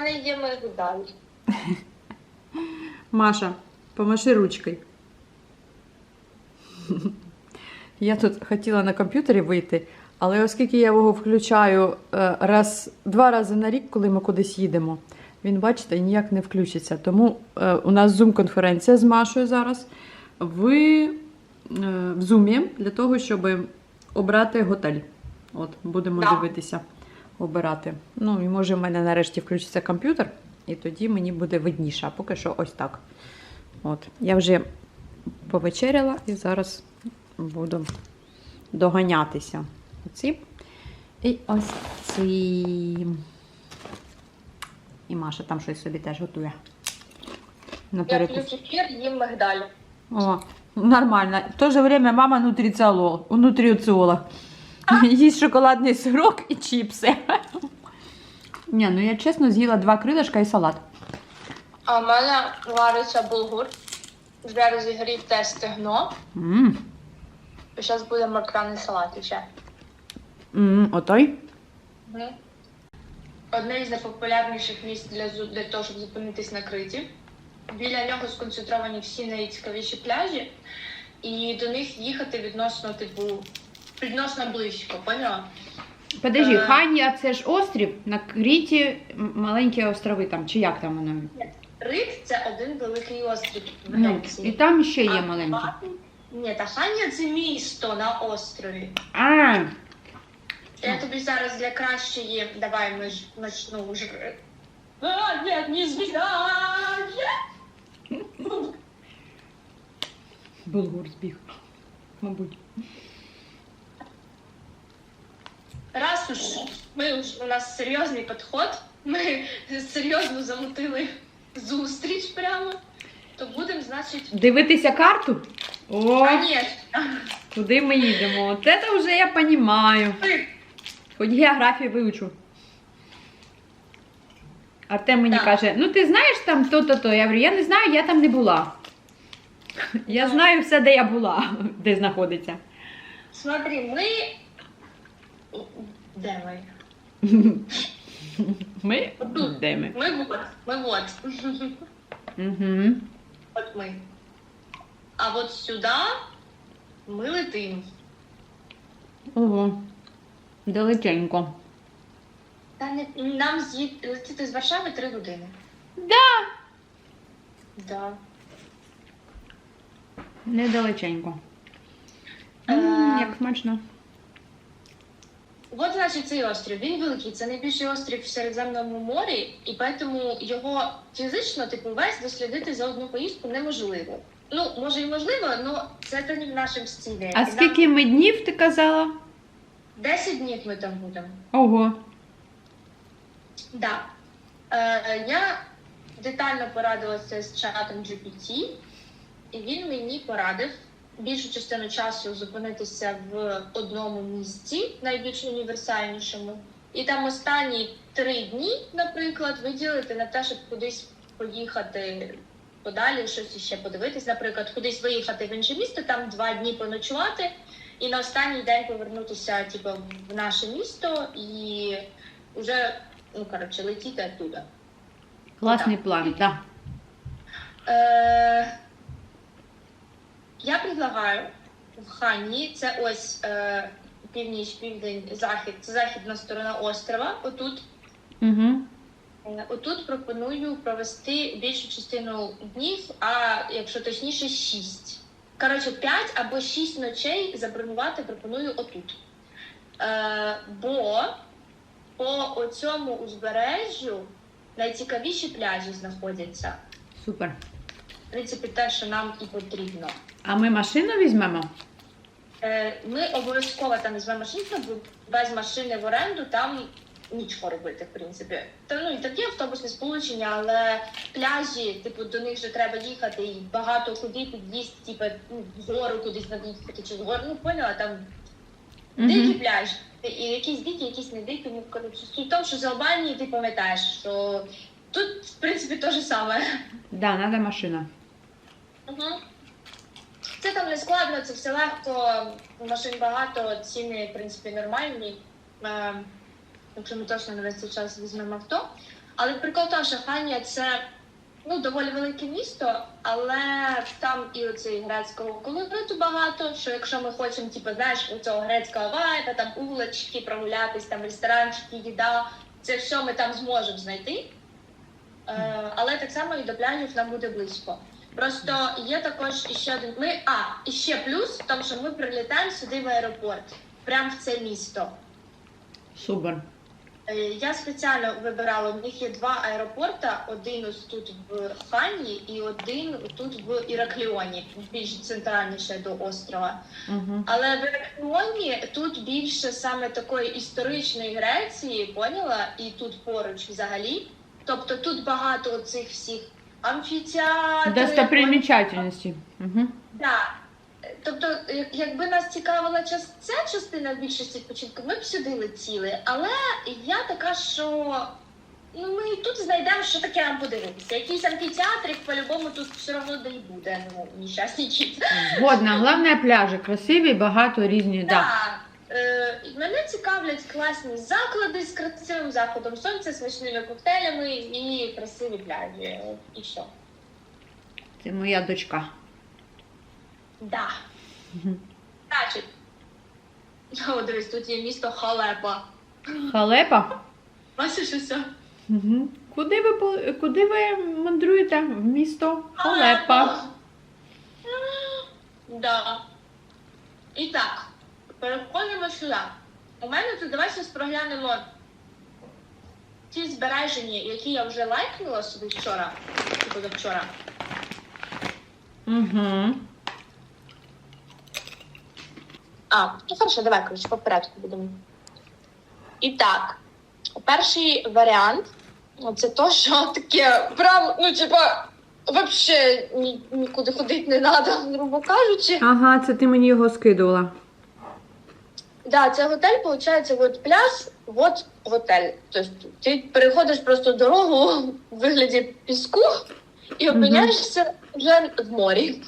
мене є мигдаль. Маша, помаши ручкою. Я тут хотіла на комп'ютері вийти, але оскільки я його включаю е, раз, два рази на рік, коли ми кудись їдемо, він, бачите, ніяк не включиться. Тому е, у нас зум-конференція з Машою зараз в, е, в зумі для того, щоб обрати готель. От, будемо Да. дивитися, обирати. Ну, і може в мене нарешті включиться комп'ютер, і тоді мені буде видніше. А поки що ось так. От. Я вже повечеряла і зараз буду доганятися. Оці. І ось ці. І Маша там щось собі теж готує. На Я п'ю кефір, їм мигдаль. О, нормально. В то же время мама нутрициолог, нутрициолог. Їсть шоколадний сирок і чіпси. Ні, ну я чесно з'їла два крилишка і салат. А в мене вариться булгур. Вже розігрів те стегно. М, І зараз буде морквяний салат ще. м, Отой. Мгм. Одне із найпопулярніших місць для, зу- для того, щоб зупинитись на Криті. Біля нього сконцентровані всі найцікавіші пляжі, і до них їхати відносно, типу, відносно близько, поняла? Подожди, Е. Ханія це ж острів, на Кріті м- маленькі острови там, чи як там воно? Крит це один великий острів в Ну, Греції. і там ще є А маленькі. Ханія- Ні, та Ханія це місто на острові. А, Я тобі зараз для кращої. Давай ми ж начну ж. А, нет, не звізда! Булгур збіг. Мабуть. Раз уж ми уж у нас серйозний підход, ми серйозно замутили зустріч прямо, то будемо, значить, Дивитися карту? О, конечно. куди ми їдемо? От це вже я розумію. Хоч географію вивчу. Артем мені Так. каже: ну ти знаєш там то-то-то. Я говорю, я не знаю, я там не була. Я знаю все, де я була, де знаходиться. Смотри, ми. Де ми? Ми? Де ми? Ми вот, ми вот. Угу. От ми. А от сюди ми летимо. Ого. Далеченько. Та не нам з'їд летіти з Варшави три години. Да. Да. Недалеченько. Е. Як смачно. От, значить, цей острів. Він великий. Це найбільший острів в Середземному морі, і тому його фізично, типу, весь дослідити за одну поїздку неможливо. Ну, може і можливо, але це то не в нашому стилі. А І нам скільки ми днів ти казала? 10 днів ми там будемо. Ого. Да. Е, я детально порадилася з чатом GPT, і він мені порадив більшу частину часу зупинитися в одному місці, найбільш універсальнішому, і там останні три дні, наприклад, виділити на те, щоб кудись поїхати подалі, щось ще подивитись, наприклад, кудись виїхати в інше місто, там два дні поночувати, і на останній день повернутися, типу, в наше місто і вже ну, коротше, летіти оттуда. Класний план, так. Да. Е, я предлагаю в Хані, це ось е, північ, південь, захід, це західна сторона острова. Отут, Угу. е, отут пропоную провести більшу частину днів, а якщо точніше, шість. Коротше, п'ять або шість ночей забронювати пропоную отут. Е, бо по цьому узбережжю найцікавіші пляжі знаходяться. Супер. В принципі, те, що нам і потрібно. А ми машину візьмемо? Е, Ми обов'язково там візьмемо машину, бо без машини в оренду там нічого робити, в принципі. Та ну і такі автобусні сполучення, але пляжі, типу, до них же треба їхати і багато куди під'їзд, типу, ну, вгору кудись надо їхати чи вгору. Ну поняла, там дикі Угу. пляжі. І якісь дикі, якісь не дикі. Ну коротше, суть в тому, що з Албанії ти пам'ятаєш, що тут, в принципі, те ж саме. Да, треба машина. Угу. Це там не складно, це все легко, машин багато, ціни, в принципі, нормальні. Е, якщо ми точно на весь цей час візьмемо авто. Але прикол тому, що Ханія це ну, доволі велике місто, але там і оцей грецького колориту багато. Що якщо ми хочемо, типу, знаєш, у цього грецького вайба, там улочки, прогулятись, там ресторанчики, їда, це все ми там зможемо знайти. Е, але так само і до пляжів нам буде близько. Просто є також іще один. Ми а і ще плюс, в тому що ми прилітаємо сюди в аеропорт, прямо в це місто. Супер. Е, Я спеціально вибирала. У них є два аеропорти: один ось тут в Хані і один тут в Іракліоні, більш центральніше до острова. Угу. Але в Іракліоні тут більше саме такої історичної Греції, поняла, і тут поруч взагалі. Тобто тут багато цих всіх амфітеатрів. Достопримечательності. Угу. Так. Тобто, якби нас цікавила ця частина в більшості відпочинку, ми б сюди летіли. Але я така, що ну, ми і тут знайдемо, що таке нам подивитися. Якийсь амфітеатрик по-любому тут все одно де й буде. Ну, нещасні діти. Згодна. Головне пляжі красиві, багато різні. Да. Так. Е, мене цікавлять класні заклади з красивим заходом сонця, смачними коктейлями і красиві пляжі. І все. Це моя дочка. Да. Значить. О, дивись, тут є місто Халепа. Халепа. Бачиш усе? Угу. Куди ви куди ви мандруєте? В місто Халепа. Да. І так, переходимо сюди. У мене тут давай зараз проглянемо ті збереження, які я вже лайкнула собі вчора, чи позавчора. Угу. А, ну хорошо, давай, коротше, по порядку будемо. І так, перший варіант ну, це то, що таке прям, ну, типа, взагалі нікуди ходити не треба, грубо кажучи. Ага, це ти мені його скидувала. Да, це готель, виходить, от пляж, от готель. Тобто ти переходиш просто дорогу в вигляді піску і опиняєшся вже в морі.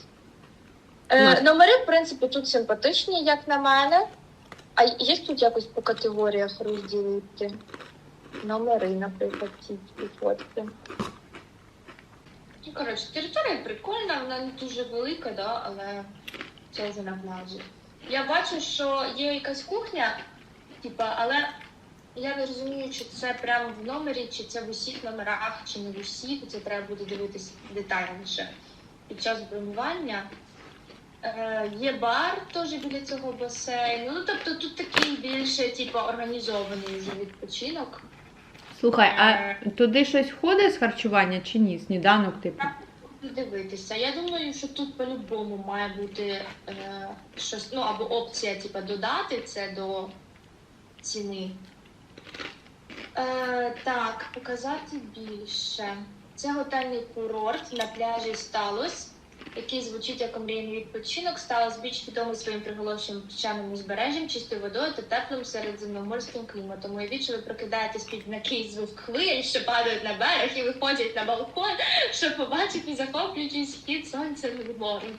Е, номери, в принципі, тут симпатичні, як на мене. А є тут якось по категоріях розділити? Номери, наприклад, ці ці фотки. Ну, коротше, територія прикольна, вона не дуже велика, да, але це вже на пляжі. Я бачу, що є якась кухня, типа, але я не розумію, чи це прямо в номері, чи це в усіх номерах, чи не в усіх. Це треба буде дивитись детальніше під час бронювання. Е, є бар теж біля цього басейну. Ну тобто тут такий більше, типу, організований вже відпочинок. Слухай, а туди щось входить з харчування чи ні? Сніданок, типу. Дивитися. Я думаю, що тут по-любому має бути е, щось, ну або опція, типу, додати це до ціни. Е, так, показати більше. Це готельний курорт на пляжі Сталос, який звучить як омрійний відпочинок. Сталос біч відомий своїм приголомшеним піщаним узбережжям, чистою водою та теплим середземноморським кліматом. Уявіть, що ви прокидаєтесь під м'який звук хвиль, що падають на берег і виходять на балкон, щоб побачити захоплюючий схід сонця над морем.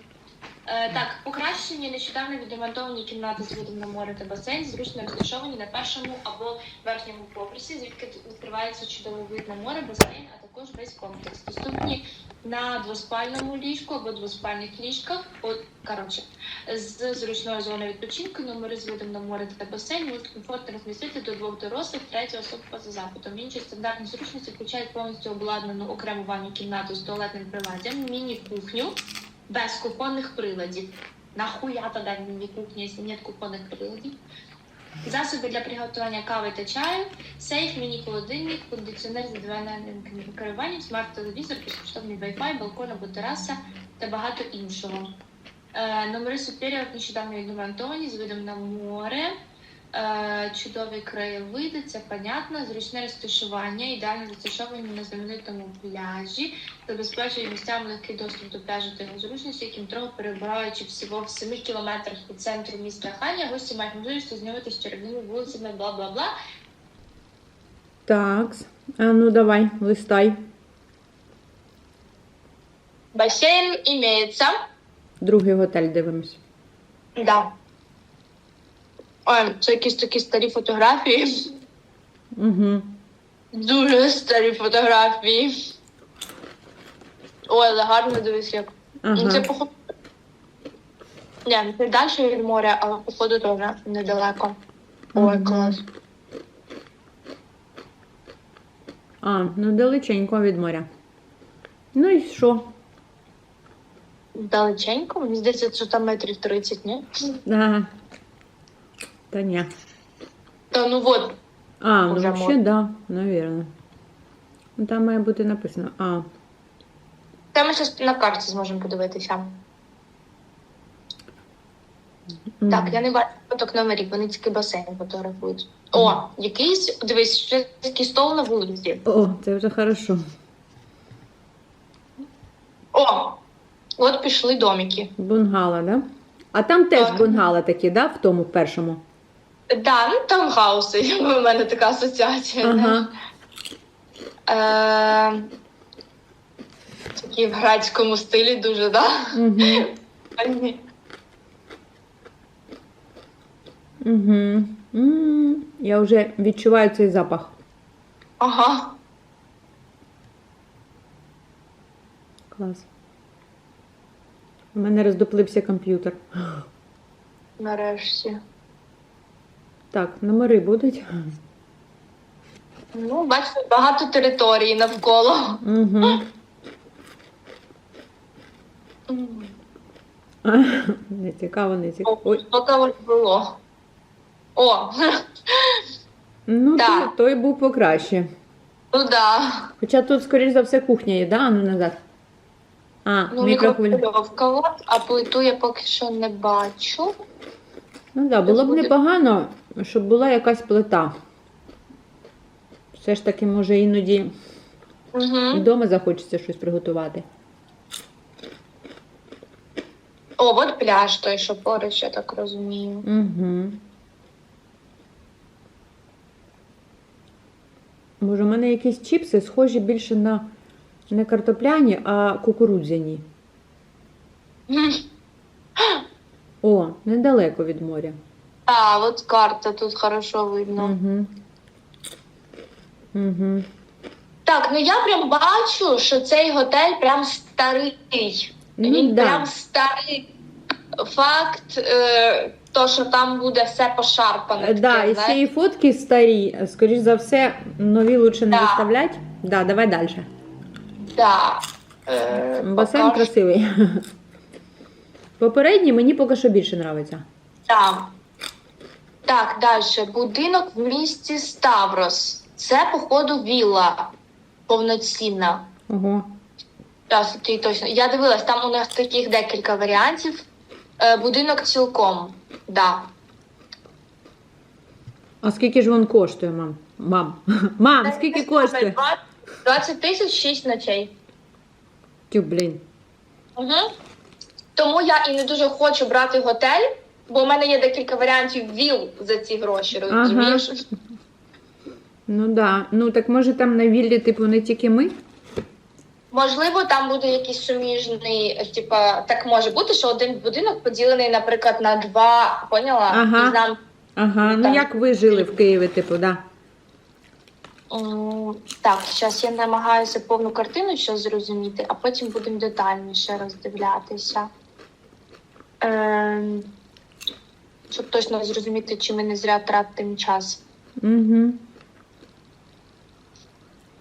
Е, так, покращені нещодавно відремонтовані кімнати з видом на море та басейн, зручно розташовані на першому або верхньому поверсі, звідки відкривається чудовий вид на море, басейн, також весь комплекс. Доступні на двоспальному ліжку або двоспальних ліжках. От, коротше, з зручною зоною відпочинку, номери з видом на море та басейн можуть комфортно розмістити до двох дорослих, третя особа поза запитом. Інші стандартні зручності включають повністю обладнану окрему ванну кімнату з туалетним приладдям, міні-кухню без кухонних приладів. Нахуя тоді міні-кухня, якщо нет кухонних приладів? Засоби для приготування кави та чаю, сейф, міні-холодильник, кондиціонер з індивідуальним керуванням, смарт-телевізор, безкоштовний Wi-Fi, балкон або тераса та багато іншого. Е, номери суперів нещодавно відремонтовані з видом на море. Е, чудові краєвиди, це понятно, зручне розташування, ідеально розташовані на знаменитому пляжі, забезпечує місцям легкий доступ до пляжу та його зручності, яким трохи перебуваючи всього в 7 кілометрах від центру міста Ханя, гості мають можливість ознайомитися з чарівними вулицями, бла бла бла. Так. А ну давай, листай. Басейн імеється. Другий готель дивимось. Да. Ой, це якісь такі старі фотографії. Угу. Дуже старі фотографії. Ой, але гарно дивись як. Ну, це Ага. походу. Ні, це далі від моря, але походу теж недалеко. Ой, Мгм. клас. А, ну далеченько від моря. Ну і що? Далеченько, мені здається, що там метрів 30, ні? Ага. Та ні. Та ну от, А, ну Уже взагалі, мор- да, навірно. Ну там має бути написано. А. Та ми зараз на карті зможемо подивитися. м. Так, я не бачу фоток номерів, вони тільки басейн фотографують. О, якийсь, дивись, ще такий стол на вулиці. О, це вже хорошо. О, от пішли домики. Бунгало, да? А там теж Так. бунгало такі, да, в тому першому? Да, ну там хауси, у мене така асоціація. Ага. Е, такі в градському стилі дуже, да? Угу. Угу. м Я вже відчуваю цей запах. Ага. Клас. У мене роздуплився комп'ютер. Нарешті. Так, номери будуть. Ну, бачите, багато території навколо. Угу. Не цікаво, не цікаво. Ой. що там було? О, Ну, Так. той, той був покраще. ну да. Хоча тут, скоріш за все, кухня є, да? А ну назад. А, Ну, мікрохвиль. мікрохвильовка, от, а плиту я поки що не бачу. Ну так, да, було б непогано, щоб була якась плита. Все ж таки, може, іноді Угу. вдома захочеться щось приготувати. О, от пляж той, що поруч, я так розумію. Угу. Може, у мене якісь чіпси схожі більше на не картопляні, а кукурудзяні. О, недалеко від моря. А, от карта тут хорошо видно. Угу. Угу. Так, ну я прям бачу, що цей готель прям старий. Ну, Він да. прям старий. Факт, е, то, що там буде все пошарпане. Да, таке, і ще і фотки старі, скоріш за все, нові лучше не Да. виставлять. Да, давай далі. Да. Е, Басейн покаж- красивий. Попередній мені поки що більше подобається. Так. Так, далі. Будинок в місті Ставрос. Це, походу, вілла повноцінна. Ого. Так, ти точно. Я дивилась, там у них таких декілька варіантів. Е, будинок цілком. Да. А скільки ж він коштує, мам? Мам, мам, скільки коштує? 20 тисяч 6 ночей. Тю, блін. Угу. Тому я і не дуже хочу брати готель, бо в мене є декілька варіантів віл за ці гроші, розумієш? Ну да. Ну так може там на віллі, типу, не тільки ми? Можливо, там буде якийсь суміжний, типа, так може бути, що один будинок поділений, наприклад, на два, поняла? Ага. І нам Ага, ну Так. як ви жили в Києві, типу, да. Так, зараз я намагаюся повну картину ще зрозуміти, а потім будемо детальніше роздивлятися. Ем, щоб точно зрозуміти, чи ми не зря тратимо час. Угу.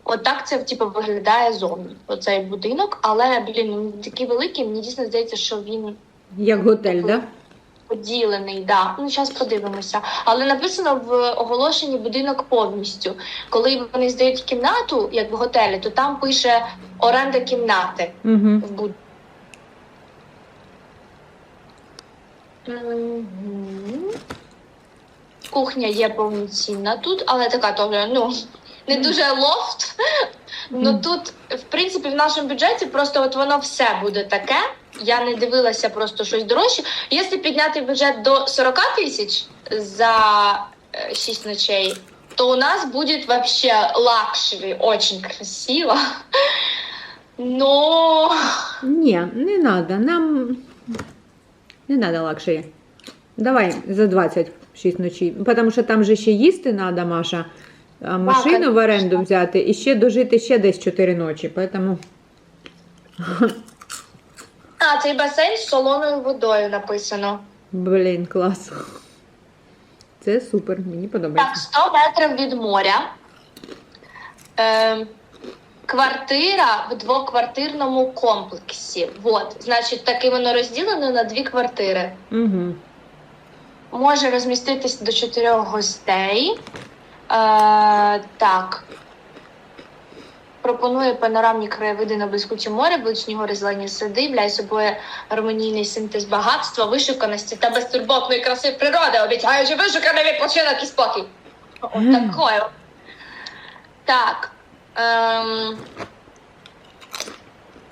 От так це типу, виглядає зовні, оцей будинок, але блін, він такий великий, мені дійсно здається, що він Як готель, да? поділений. Да. Ну, зараз подивимося. Але написано в оголошенні будинок повністю. Коли вони здають кімнату, як в готелі, то там пише оренда кімнати. Угу. в буд. Кухня є повноцінна тут, але така теж, ну, не дуже лофт. Ну тут, в принципі, в нашому бюджеті просто от воно все буде таке. Я не дивилася просто щось дорожче. Якщо підняти бюджет до 40 тисяч за 6 ночей, то у нас буде вообще лакшери, очень красиво. Но Ні, не надо. Нам не надо лакшері. Давай за 26 ночі. Тому що там же ще їсти треба, Маша. а, машину Так, в оренду взяти і ще дожити ще десь 4 ночі. Поэтому... А, цей басейн з солоною водою написано. Блін, клас. Це супер, мені подобається. Так, подобається. 100 метрів від моря. Е, квартира в двоквартирному комплексі. Вот. Значить, таки воно розділено на дві квартири. Угу. Може розміститись до чотирьох гостей. Е, так. Пропонує панорамні краєвиди на блискуче море, величні гори зелені сади, являє собою гармонійний синтез багатства, вишуканості та безтурботної краси природи, обіцяючи вишуканий відпочинок і спокій. Мгм. такою. Так. Ем...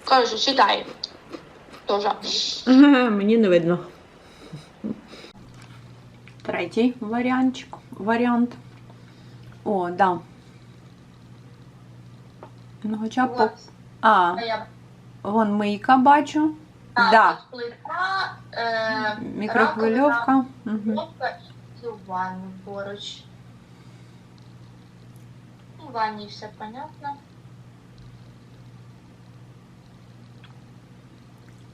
Кажу, читай. Тоже. Мені не видно. Третій варіантчик. Варіант. О, да. Ну, хоча б. по- А, А я вон мийка бачу. Так, Да. плита, е, Мікрохвильовка. Угу. раковина, і ванну поруч. У ванні все понятно.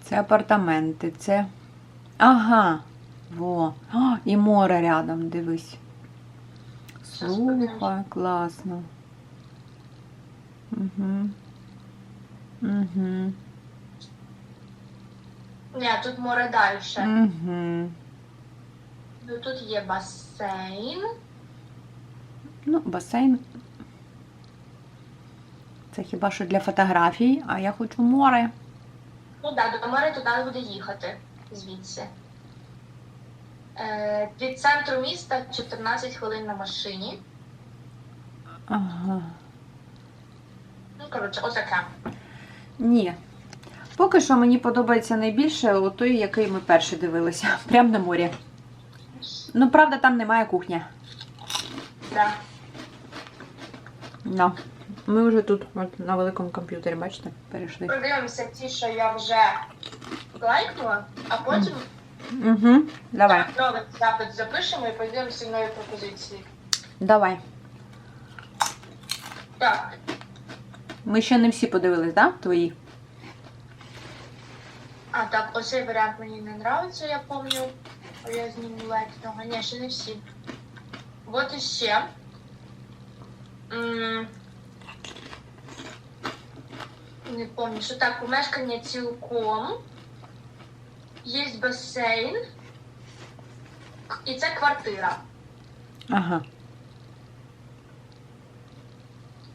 Це апартаменти, це. Ага. Во. А, і море рядом, дивись. Слухай, класно. Угу. Угу. Ні, тут море далі. Угу. Ну, Тут є басейн. Ну, басейн. Це хіба що для фотографій, а я хочу море. Ну так, до моря туди буде їхати звідси. Е, від центру міста 14 хвилин на машині. Ага. Ну, коротше, отаке. Ні. Поки що мені подобається найбільше той, який ми перший дивилися. Прямо на морі. Ну, правда, там немає кухні. Да. No. Ми вже тут от, на великому комп'ютері, бачите, перейшли. Подивимося ті, що я вже лайкнула, а потім Угу. Давай, новий запит запишемо і подивимося нові пропозиції. давай. Так, Ми ще не всі подивились, так? Да? Твої? а так, оцей варіант мені не подобається, я пам'ятаю. Я зніму лайкнула. Ні, ще не всі. От іще. М, Не пам'ятаю, що так, помешкання цілком. Є басейн. І це квартира. Ага.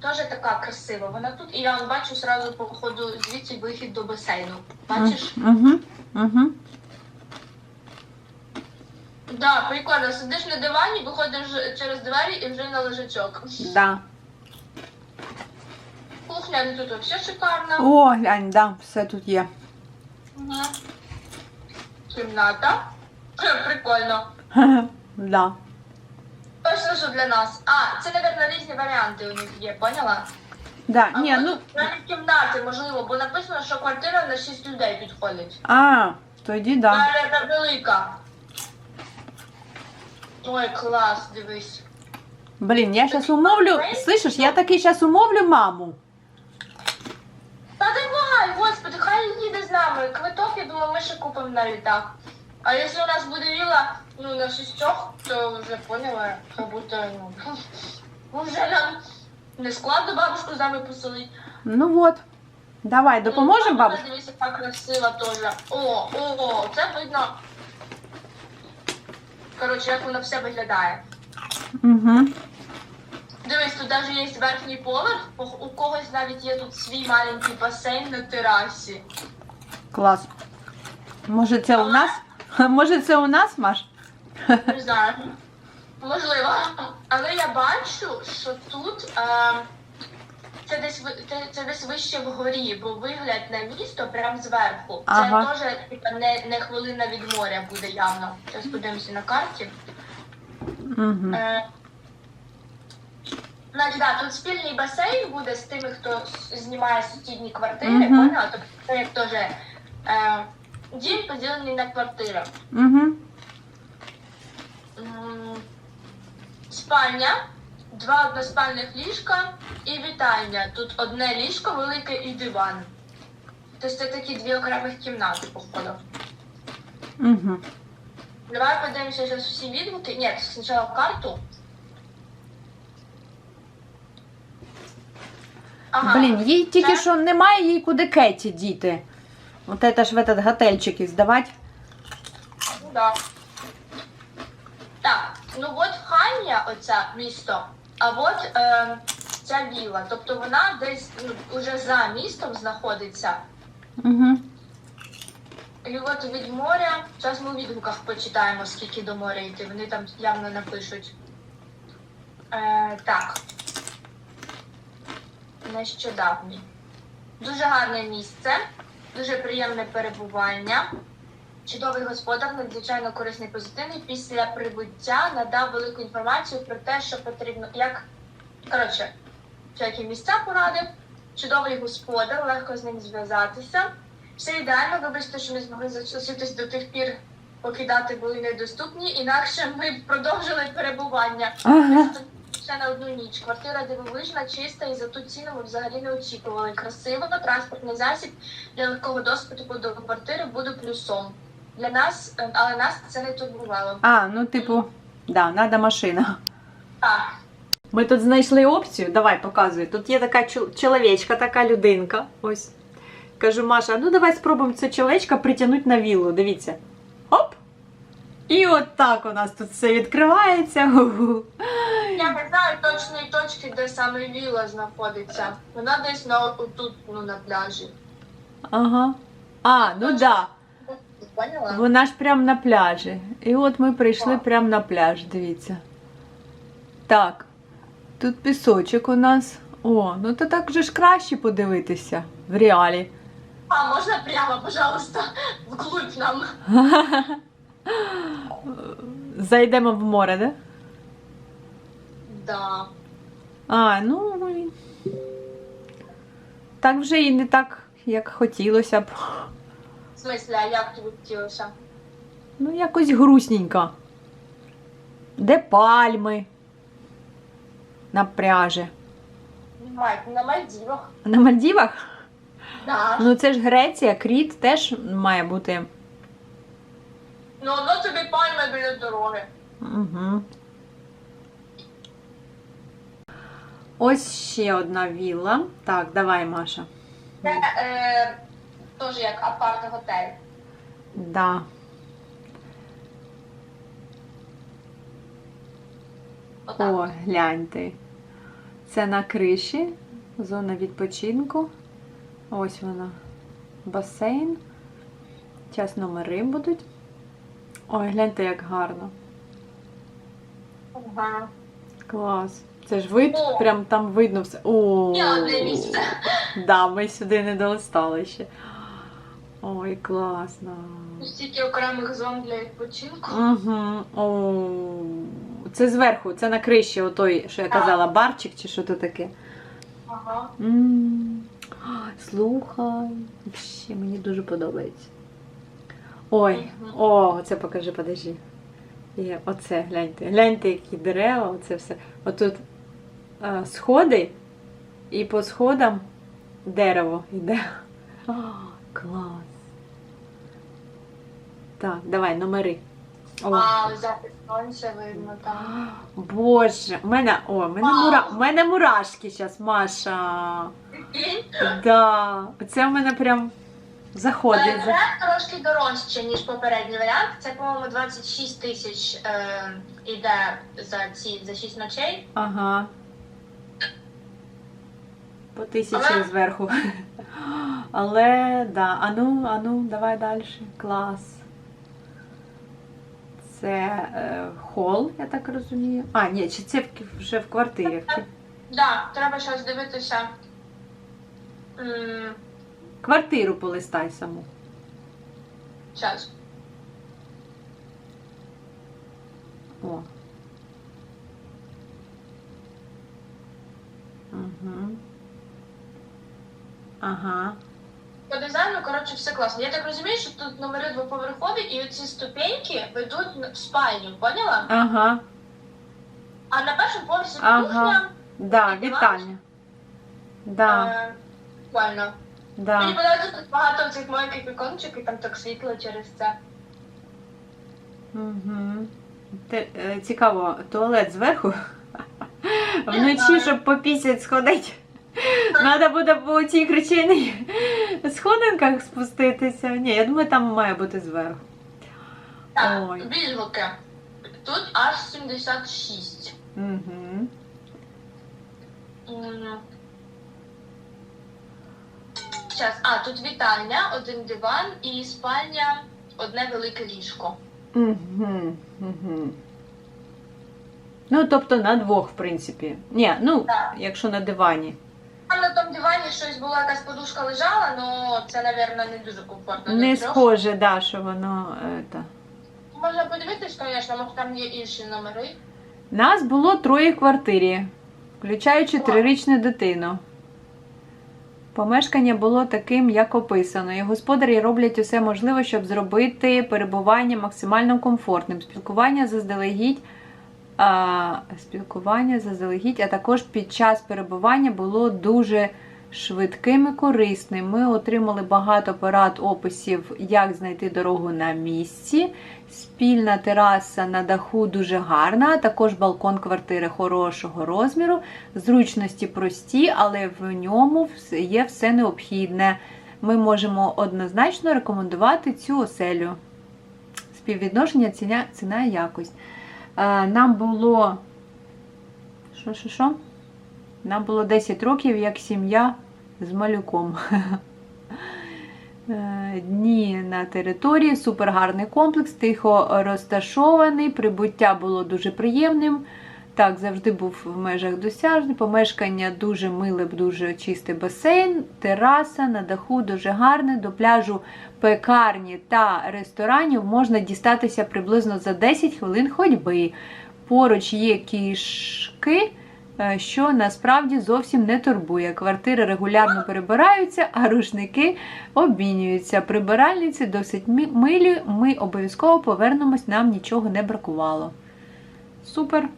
Теж така красива. Вона тут, і я бачу сразу по ходу звідси вихід до басейну. Бачиш? Угу. Угу. Да, прикольно. Сидиш на дивані, виходиш через двері і вже на лежачок. Да. Кухня ну, тут все шикарно. О, глянь, да, все тут є. Мгм. Кімната. Прикольно. Да. Точно, що для нас. А, це, мабуть, різні варіанти у них є, поняла? Да. А Ні, ну. навіть кімнати, можливо, бо написано, що квартира на 6 людей підходить. А, тоді да. Вона велика. Ой, клас, дивись. Блін, я зараз умовлю. Слышиш, я таки зараз умовлю маму. Та давай, господи, хай їде з нами. Квиток, я думаю, ми ще купимо на літак. А якщо у нас буде віла ну, на шістьох, то вже поняла, як будто ну, вже нам не складно бабушку з нами поселити. Ну от. Давай, допоможемо Ну, бабушці? Дивись, яка красива теж. О, о, це видно. Коротше, як воно все виглядає. Угу. Дивись, тут навіть є верхній поверх, у у когось навіть є тут свій маленький басейн на терасі. Клас. Може це у нас? Може це у нас, Маш? Не знаю. Можливо. Але я бачу, що тут е, це, десь, це, це десь вище вгорі, бо вигляд на місто прямо зверху. Ага. Це теж не, не хвилина від моря буде явно. Зараз подивимося на карті. Угу. Е, Значить, да, тут спільний басейн буде з тими, хто знімає сусідні квартири, Мгм. поняла? Тобто це як теж е, дім поділений на квартири. Угу. М, Спальня, два односпальних ліжка і вітальня. Тут одне ліжко велике і диван. Тобто це такі дві окремих кімнати, походу. Угу. Давай подивимося зараз всі відгуки. Ні, спочатку карту. Ага. Блін, їй тільки що немає їй куди Кеті діти. От це ж в этот готельчик здавати. Ну да. Так, ну от Хання, оце місто, а от е, ця віла. Тобто вона десь ну, уже за містом знаходиться. Угу. І от від моря, зараз ми у відгуках почитаємо, скільки до моря йти. Вони там явно напишуть. Е, так. Нещодавні. Дуже гарне місце, дуже приємне перебування. Чудовий господар, надзвичайно корисний позитивний. Після прибуття надав велику інформацію про те, що потрібно, як коротше, всякі місця порадив. Чудовий господар, легко з ним зв'язатися. Все ідеально, вибачте, що не змогли залишитись до тих пір, поки дати були недоступні, інакше ми б продовжили перебування. Ага. Ще на одну ніч. Квартира дивовижна, чиста і за ту ціну ми взагалі не очікували. Красиво, транспортний засіб для легкого доступу до квартири буде плюсом. Для нас, е, але нас це не турбувало. А, ну типу, да, надо машина. Так, Ми тут знайшли опцію. Давай, показуй. Тут є така чоловічка, така людинка. Ось. Кажу, Маша, ну давай спробуємо це чоловічка притягнути на віллу. Дивіться. Оп! І от так у нас тут все відкривається. Я не знаю точної точки, де саме віла знаходиться. Вона десь на отут, ну на пляжі. Ага. А, ну да. Поняла? Вона ж прям на пляжі. І от ми прийшли Так. прям на пляж, дивіться. Так, тут пісочок у нас. О, ну то так же ж краще подивитися в реалі. А можна прямо, пожалуйста, вглубь нам. Зайдемо в море, да? Да. А, ну. Так вже і не так, як хотілося б. В смислі, а як тобі хотілося? Ну, якось грустненько. Де пальми? На пляжі. Майк, на Мальдівах. На Мальдівах? Да. Ну це ж Греція, Кріт теж має бути. Ну, одно тобі пальма біля дороги. Угу. Ось ще одна вілла. Так, давай, Маша. Це е, теж як апарт-готель. Да. Отак. О, гляньте. Це на криші, зона відпочинку. Ось вона. Басейн. Зараз номери будуть. Ой, гляньте, як гарно. Ага. Клас. Це ж вид, О! прям там видно все. О, Ще одне місце. Да, ми сюди не долистали ще. Ой, класно. Стільки окремих зон для відпочинку. Угу. О, це зверху, це на криші, отой, що я казала, барчик чи що то таке. Ага. м Слухай, ще мені дуже подобається. Ой, Мгм. о, це покажи, подожди. Є, оце, гляньте. Гляньте, які дерева, оце все. Отут сходи, і по сходам дерево йде. О, клас. Так, давай, номери. О. А, захід сонця видно там. Боже, у мене, о, у мене, мура, у мене мурашки зараз, Маша. Да, це в мене прям заходить. за- Варіант трошки дорожче, ніж попередній варіант. Це, по-моєму, 26 тисяч е, іде за ці за 6 ночей. Ага. По тисячі Але- зверху. Але, да, ану, ану, давай далі. Клас. Це е, хол, я так розумію. А, ні, чи це вже в квартирі? Так, да, треба щось дивитися. Квартиру полистай саму. Щас. О. Угу. Ага. По дизайну, коротше, все класно. Я так розумію, що тут номери двоповерхові і оці ступеньки ведуть в спальню, поняла? Ага. А на першому поверсі Ага. кухня. Да, Ти вітання. Да, е, Буквально. Мені да. подобається тут багато цих маленьких вікончик, і там так світло через це. Угу. Те, е, цікаво, туалет зверху. Вночі, щоб попісять сходити. Треба буде по цій кричиній сходинках спуститися. Ні, я думаю, там має бути зверху. Так, Ой. відгуки. Тут аж 76. Угу. Зараз, а, тут вітальня, один диван і спальня, одне велике ліжко. Угу. Угу. Ну, тобто на двох, в принципі. Ні, ну, Так. якщо на дивані. Там на тому дивані щось була якась подушка лежала, але це, мабуть, не дуже комфортно. Не для трьох. схоже, да, що воно. е, та. Можна подивитись, звісно, може там є інші номери. Нас було троє в квартирі, включаючи трирічну дитину. Помешкання було таким, як описано, і господарі роблять усе можливе, щоб зробити перебування максимально комфортним. Спілкування заздалегідь, спілкування заздалегідь, а також під час перебування було дуже швидким і корисним. Ми отримали багато порад описів, як знайти дорогу на місці. Спільна тераса на даху дуже гарна, а також балкон квартири хорошого розміру. Зручності прості, але в ньому є все необхідне. Ми можемо однозначно рекомендувати цю оселю. Співвідношення ціна, ціна і якість. Е, Нам було. Що, що, що? Нам було 10 років як сім'я з малюком. Е, Дні на території, супергарний комплекс, тихо розташований. Прибуття було дуже приємним. Так, завжди був в межах досяжний. Помешкання дуже миле, дуже чистий басейн, тераса на даху дуже гарне. До пляжу пекарні та ресторанів можна дістатися приблизно за 10 хвилин ходьби. Поруч є кішки, е, що насправді зовсім не турбує. Квартири регулярно перебираються, а рушники обмінюються. Прибиральниці досить милі. Ми обов'язково повернемось, нам нічого не бракувало. Супер!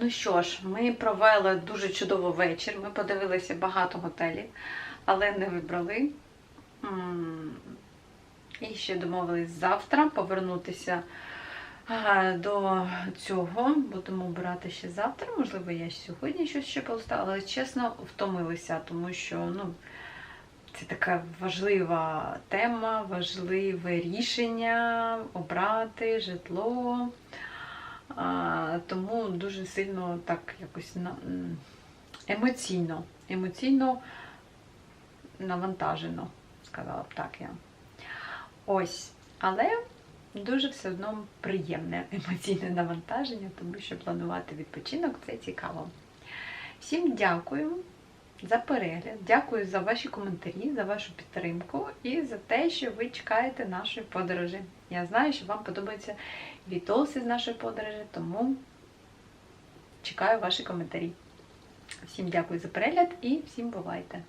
Ну що ж, ми провели дуже чудовий вечір. Ми подивилися багато готелів, але не вибрали. І ще домовились завтра повернутися до цього. Будемо брати ще завтра. Можливо, я сьогодні щось ще поставила, але чесно втомилися, тому що ну, це така важлива тема, важливе рішення обрати житло. А, тому дуже сильно так якось на, емоційно, емоційно навантажено, сказала б так я. Ось, але дуже все одно приємне емоційне навантаження, тому що планувати відпочинок це цікаво. Всім дякую за перегляд, дякую за ваші коментарі, за вашу підтримку і за те, що ви чекаєте нашої подорожі. Я знаю, що вам подобаються відоси з нашої подорожі, тому чекаю ваші коментарі. Всім дякую за перегляд і всім бувайте!